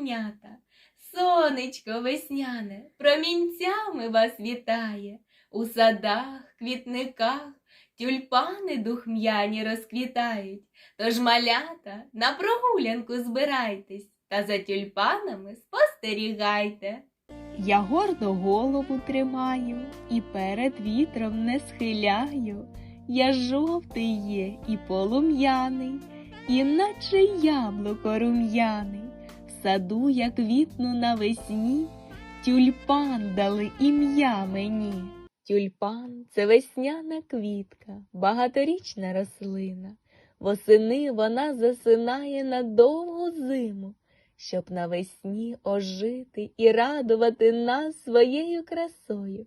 пташенята. Сонечко весняне промінцями вас вітає. У садах, квітниках тюльпани духм'яні розквітають. Тож, малята, на прогулянку збирайтесь та за тюльпанами спостерігайте. Я гордо голову тримаю і перед вітром не схиляю. Я жовтий є і полум'яний, і наче яблуко рум'яний. В саду я квітну навесні, тюльпан дали ім'я мені. Тюльпан це весняна квітка, багаторічна рослина. Восени вона засинає на довгу зиму щоб навесні ожити і радувати нас своєю красою.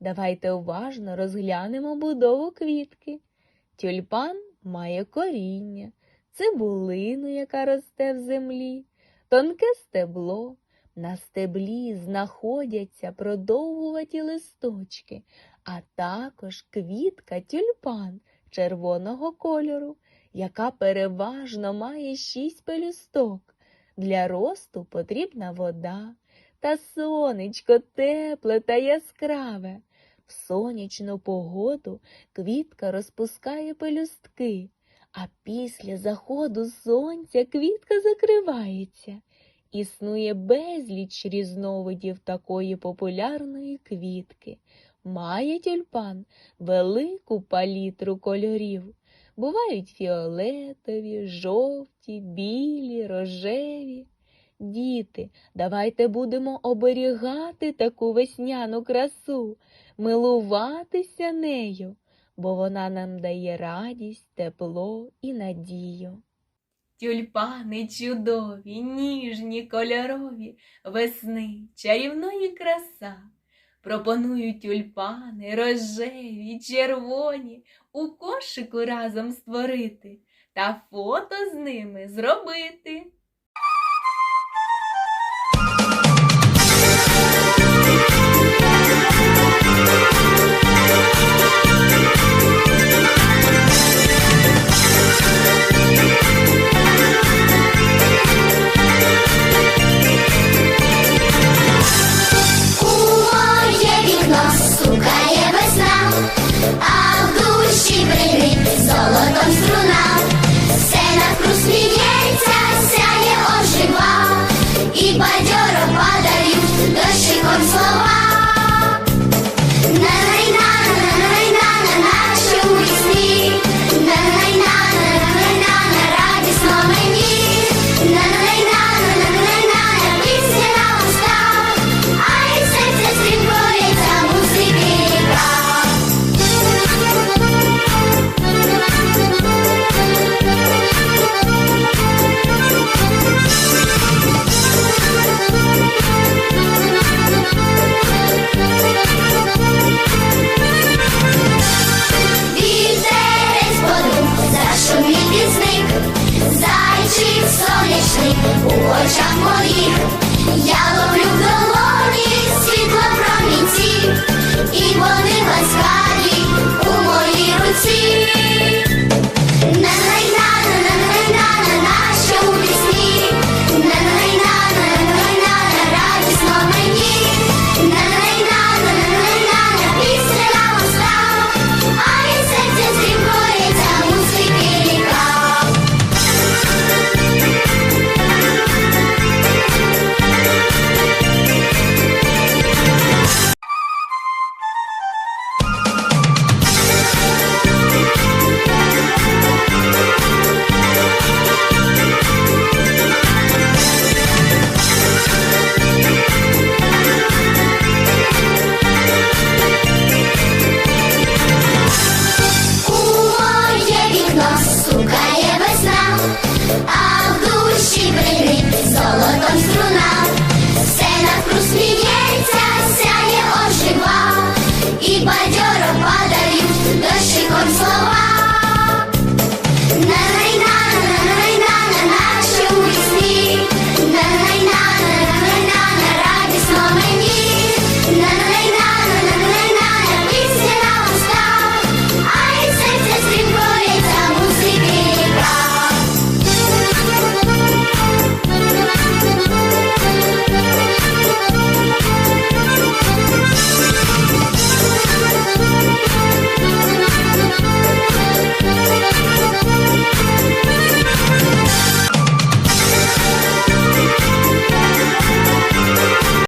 Давайте уважно розглянемо будову квітки. Тюльпан має коріння, цибулину, яка росте в землі, тонке стебло. На стеблі знаходяться продовгуваті листочки, а також квітка тюльпан червоного кольору, яка переважно має шість пелюсток. Для росту потрібна вода та сонечко тепле та яскраве. В сонячну погоду квітка розпускає пелюстки, а після заходу сонця квітка закривається. Існує безліч різновидів такої популярної квітки. Має тюльпан велику палітру кольорів. Бувають фіолетові, жовті, білі, рожеві. Діти, давайте будемо оберігати таку весняну красу, милуватися нею, бо вона нам дає радість, тепло і надію. Тюльпани чудові, ніжні кольорові весни чарівної краса. Пропонують тюльпани, рожеві, червоні у кошику разом створити та фото з ними зробити.